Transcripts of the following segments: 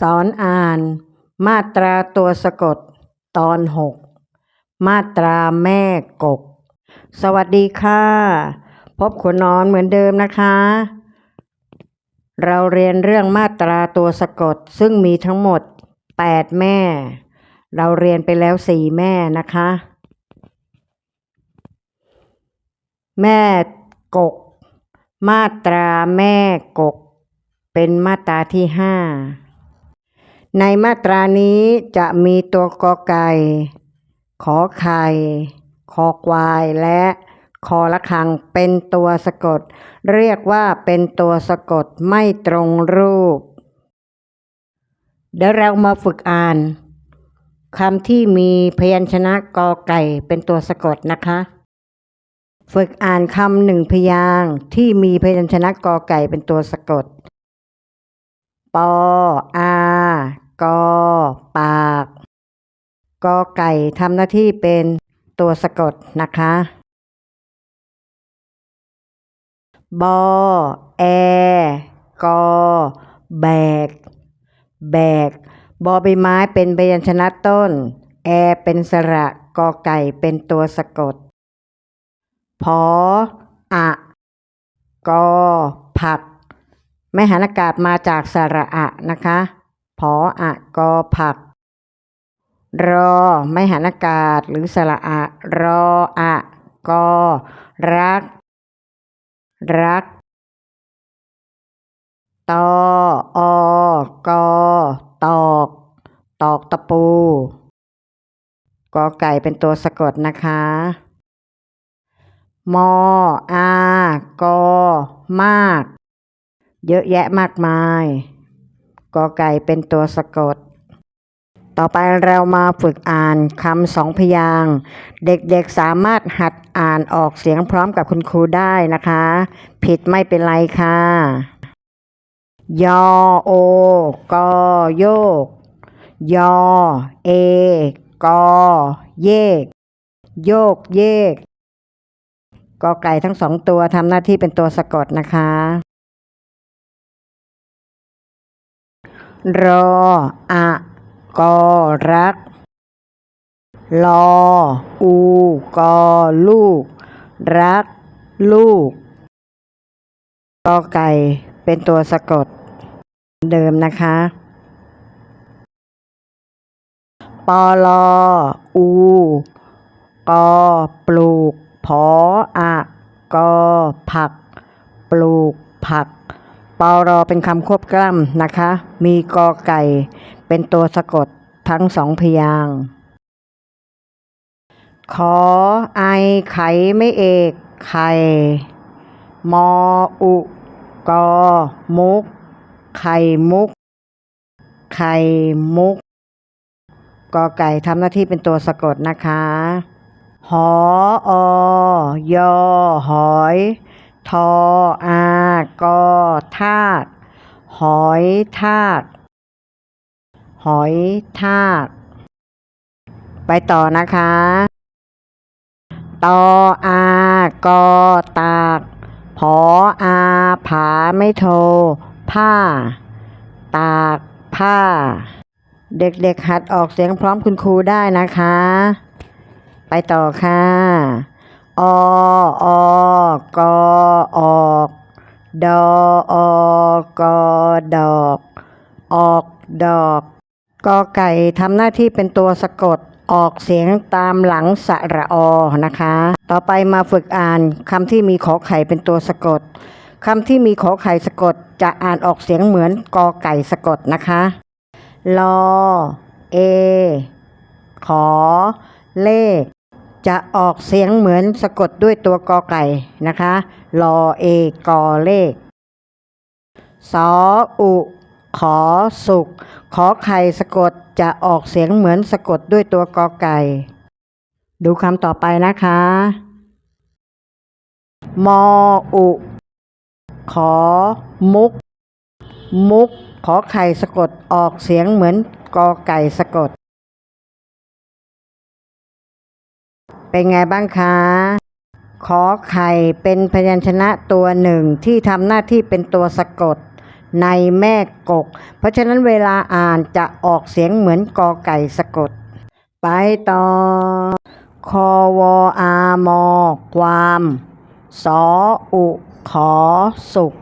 สอนอ่าน มาตราตัวสะกด ตอนหกมาตราแม่กบสวัสดีค่ะ พบขุนนอนเหมือนเดิมนะคะ เราเรียนเรื่องมาตราตัวสะกด ซึ่งมีทั้งหมด 8 แม่ เราเรียนไปแล้ว4แม่นะคะ แม่กก มาตราแม่กก เป็นมาตราที่ห้า ในมาตรานี้จะมีตัวกอไก่ ขอไข่ คอควายและคอละคังเป็นตัวสะกด เรียกว่าเป็นตัวสะกดไม่ตรงรูป เดี๋ยวเรามาฝึกอ่านคำที่มีพยัญชนะกอไก่เป็นตัวสะกดนะคะ ฝึกอ่านคำหนึ่งพยางที่มีพยัญชนะกอไก่เป็นตัวสะกดปออา กอปาก กอไก่ทำหน้าที่เป็นตัวสะกดนะคะ บอ แอ กอ แบก แบก บอใบไม้เป็นพยัญชนะต้น แอเป็นสระ กอไก่เป็นตัวสะกด พอ อะ กอ ผักไม่หันอากาศมาจากสระอะนะคะ พออะกอผัก รอ ไม่หันอากาศหรือสระอะ รออะกอ รัก รักตออกอตอก ตอกตะปู กอไก่เป็นตัวสะกดนะคะ มออากอมาก เยอะแยะมากมาย กอไก่เป็นตัวสะกด ต่อไปเรามาฝึกอ่านคำสองพยาง เด็กๆสามารถหัดอ่านออกเสียงพร้อมกับคุณครูได้นะคะ ผิดไม่เป็นไรค่ะ ยอโอกอโยก ยอเอกอเยก โยกเยกกอไก่ทั้งสองตัวทำหน้าที่เป็นตัวสะกดนะคะ รออะกอรัก ลออูกอลูก รัก ลูกกอไก่เป็นตัวสะกด เดิมนะคะปอลออูกอปลูก พออะกอผัก ปลูกผัก ปอรอเป็นคำควบกล้ำนะคะ มีกอไก่ เป็นตัวสะกดทั้งสองพยาง ขอไอไขไม่เอกไข่มออุกอมุก ไข่มุก ไข่มุก กอไก่ทำหน้าที่เป็นตัวสะกดนะคะ หออยอหอย ทออากอทากหอยทากหอยทากไปต่อนะคะตออากอตากผออาผาไม่โท ผ้า ตากผ้า เด็กๆหัดออกเสียงพร้อมคุณครูได้นะคะ ไปต่อค่ะ อออกอออกดออกอดอก ออกดอกกอไก่ทำหน้าที่เป็นตัวสะกดออกเสียงตามหลังสระอนะคะ ต่อไปมาฝึกอ่านคำที่มีขอไข่เป็นตัวสะกดคำที่มีขอไข่สะกดจะอ่านออกเสียงเหมือนกอไก่สะกดนะคะลอเอ ขอ เลข จะออกเสียงเหมือนสะกดด้วยตัวกอไก่นะคะลอเอกอเลขสออุขอสุกขอไข่สะกดจะออกเสียงเหมือนสะกดด้วยตัวกอไก่ ดูคำต่อไปนะคะ มออุ ขอมุก มุก ขอไข่สะกดออกเสียงเหมือนกอไก่สะกด เป็นไงบ้างคะ ขอไข่เป็นพยัญชนะตัวหนึ่งที่ทำหน้าที่เป็นตัวสะกดในแม่กก เพราะฉะนั้นเวลาอ่านจะออกเสียงเหมือนกอไก่สะกด ไปต่อ คอวออามอ ความ สออุขอสุข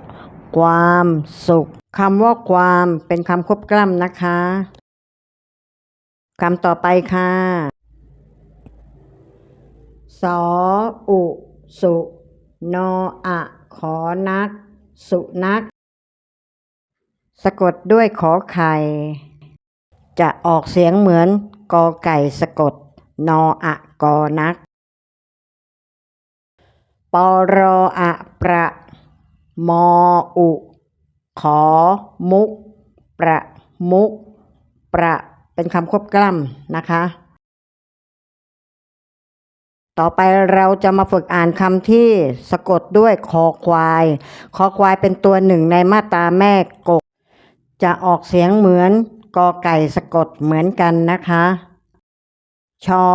ความสุขคำว่าความเป็นคำควบกล้ำนะคะคำต่อไปค่ะ สออุ สุ นออะขอนัก สุนัก สะกดด้วยขอไข่ จะออกเสียงเหมือนกอไก่สะกด นออะกอนัก ปรออะประมออุ ขอ มุก ประมุก ประเป็นคำควบกล้ำนะคะ ต่อไปเราจะมาฝึกอ่านคำที่สะกดด้วยคอควาย คอควายเป็นตัวหนึ่งในมาตราแม่กก จะออกเสียงเหมือนกอไก่สะกดเหมือนกันนะคะ ชอ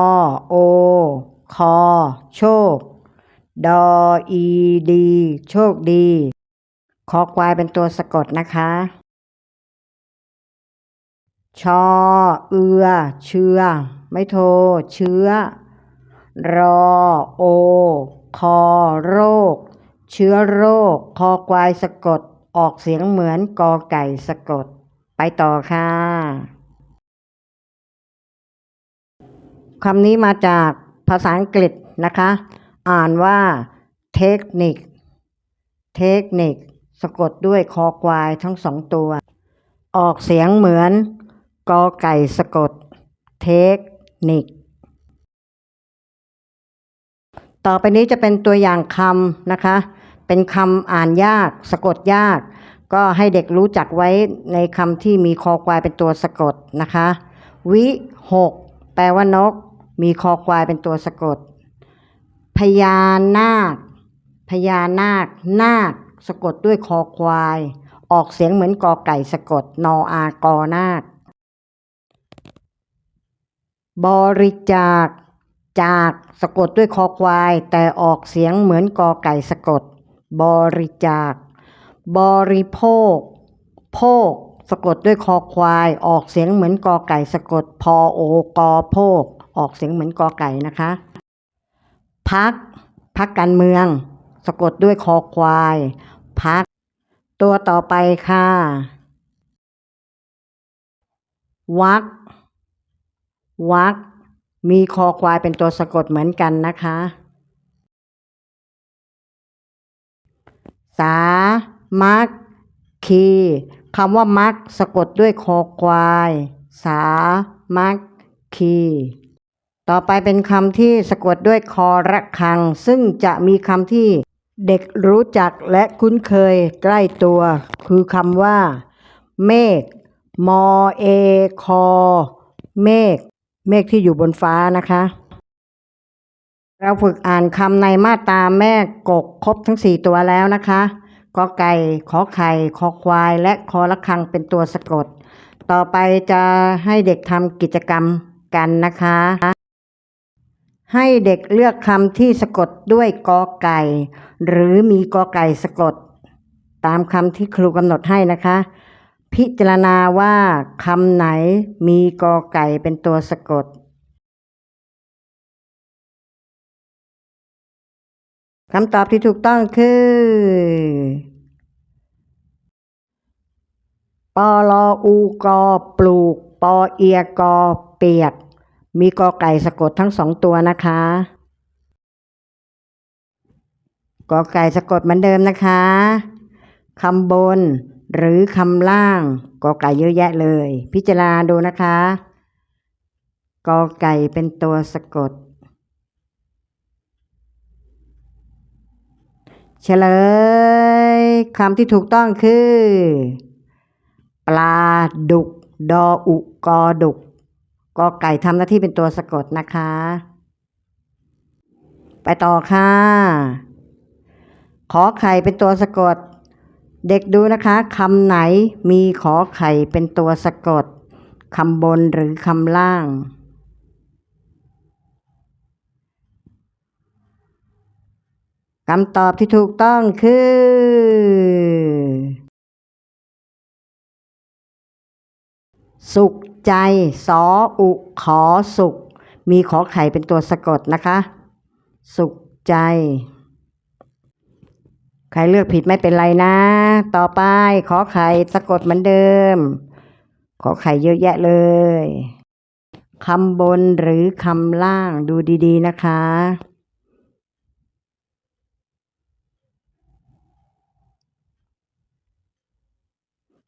โอ คอ โชค ดอ อี ดี โชคดี คอควายเป็นตัวสะกดนะคะ ชอ เอือ เชื่อ ไม่โท เชื้อ รอโอ คอโรค เชื้อโรค คอควายสะกด ออกเสียงเหมือนกอไก่สะกด ไปต่อค่ะคำนี้มาจากภาษาอังกฤษนะคะ อ่านว่าเทคนิค เทคนิค สะกดด้วยคอควายทั้งสองตัว ออกเสียงเหมือนกอไก่สะกด เทคนิค ต่อไปนี้จะเป็นตัวอย่างคำนะคะ เป็นคำอ่านยาก สะกดยาก ก็ให้เด็กรู้จักไว้ในคำที่มีคอควายเป็นตัวสะกดนะคะ วิหกแปลว่านก มีคอควายเป็นตัวสะกด พญานาค พญานาค นาค สะกดด้วยคอควาย ออกเสียงเหมือนกอไก่สะกด นออากอนาค บริจาค จากสะกดด้วยคอควาย แต่ออกเสียงเหมือนกอไก่สะกด บริจาค บริโภค โภค สะกดด้วยคอควาย ออกเสียงเหมือนกอไก่สะกด พอโอกอโภค ออกเสียงเหมือนกอไก่นะคะ พัก พักการเมือง สะกดด้วยคอควาย พัก ตัวต่อไปค่ะ วักวัก มีคอควายเป็นตัวสะกดเหมือนกันนะคะ สา มักคีคำว่ามักสะกดด้วยคอควาย สา มักคีต่อไปเป็นคำที่สะกดด้วยคอระคัง ซึ่งจะมีคำที่เด็กรู้จักและคุ้นเคยใกล้ตัว คือคำว่า เมฆมอเอคอ เมฆ เมฆที่อยู่บนฟ้านะคะ เราฝึกอ่านคำในมาตราแม่กกครบทั้งสี่ตัวแล้วนะคะกอไก่ขอไข่คอควาย และคอระฆังเป็นตัวสะกด ต่อไปจะให้เด็กทำกิจกรรมกันนะคะ ให้เด็กเลือกคำที่สะกดด้วยกอไก่ หรือมีกอไก่สะกด ตามคำที่ครูกำหนดให้นะคะ พิจารณาว่าคำไหนมีกอไก่เป็นตัวสะกดคำตอบที่ถูกต้องคือปอลออูกอปลูก ปอเอียกอเปียก มีกอไก่สะกดทั้งสองตัวนะคะ กอไก่สะกดเหมือนเดิมนะคะคำบน หรือคำล่างกอไก่เยอะแยะเลย พิจารณาดูนะคะกอไก่เป็นตัวสะกด เฉลยคำที่ถูกต้องคือ ปลาดุก ดออุกอดุกกอไก่ทำหน้าที่เป็นตัวสะกดนะคะ ไปต่อค่ะ ขอไข่เป็นตัวสะกด เด็กดูนะคะคำไหนมีขอไข่เป็นตัวสะกดคำบนหรือคำล่าง คำตอบที่ถูกต้องคือ สุขใจสออุขอสุข มีขอไข่เป็นตัวสะกดนะคะ สุขใจ ใครเลือกผิดไม่เป็นไรนะ ต่อไปขอไข่สะกดเหมือนเดิม ขอไข่เยอะแยะเลยคำบนหรือคำล่างดูดีๆนะคะ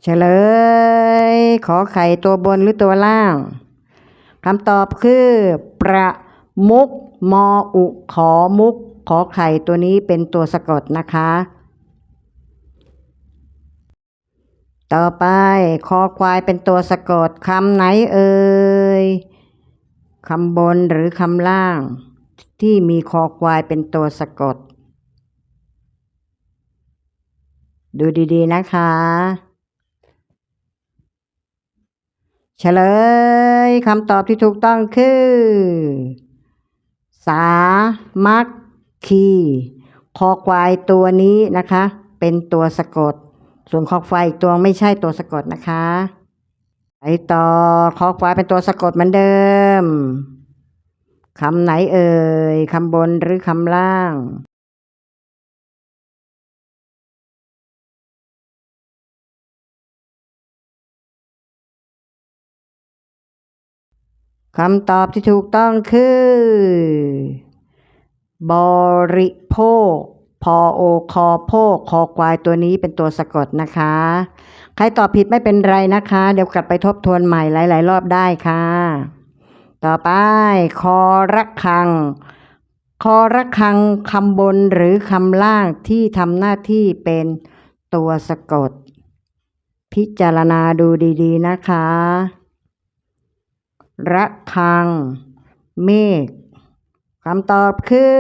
เฉลย ขอไข่ตัวบนหรือตัวล่างคำตอบคือ ประมุกมออุขอมุก ขอไข่ตัวนี้เป็นตัวสะกดนะคะ ต่อไปคอควายเป็นตัวสะกดคำไหนเอ่ยคำบนหรือคำล่าง ที่มีคอควายเป็นตัวสะกด ดูดีๆนะคะ เฉลยคำตอบที่ถูกต้องคือ สามัค คีคอควายตัวนี้นะคะ เป็นตัวสะกด ส่วนคอควายอีกตัวไม่ใช่ตัวสะกดนะคะไปต่อคอควายเป็นตัวสะกดเหมือนเดิมคำไหนเอ่ยคำบนหรือคำล่างคำตอบที่ถูกต้องคือ บริโภคพอโอคอโภคคอควายตัวนี้เป็นตัวสะกดนะคะ ใครตอบผิดไม่เป็นไรนะคะ เดี๋ยวกลับไปทบทวนใหม่หลาย ๆ รอบได้ค่ะ ต่อไป คอระคัง คอระคังคำบนหรือคำล่างที่ทำหน้าที่เป็นตัวสะกด พิจารณาดูดี ๆ นะคะ ระคัง เมฆ คำตอบคือ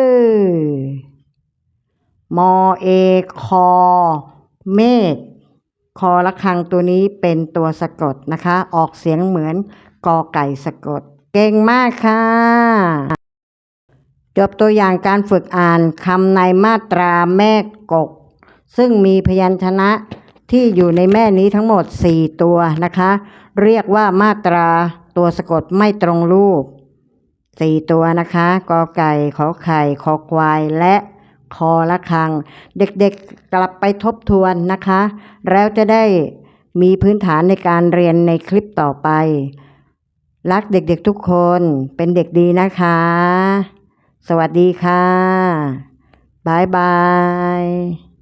มอเอคอเมฆคอระคังตัวนี้เป็นตัวสะกดนะคะ ออกเสียงเหมือนกอไก่สะกด เก่งมากค่ะ จบตัวอย่างการฝึกอ่านคำในมาตราแม่กก ซึ่งมีพยัญชนะที่อยู่ในแม่นี้ทั้งหมด 4 ตัวนะคะ เรียกว่ามาตราตัวสะกดไม่ตรงรูป 4ตัวนะคะกอไก่ขอไข่คอควายและคอละคัง เด็กๆกลับไปทบทวนนะคะ แล้วจะได้มีพื้นฐานในการเรียนในคลิปต่อไป รักเด็กๆทุกคนเป็นเด็กดีนะคะ สวัสดีค่ะ บายบาย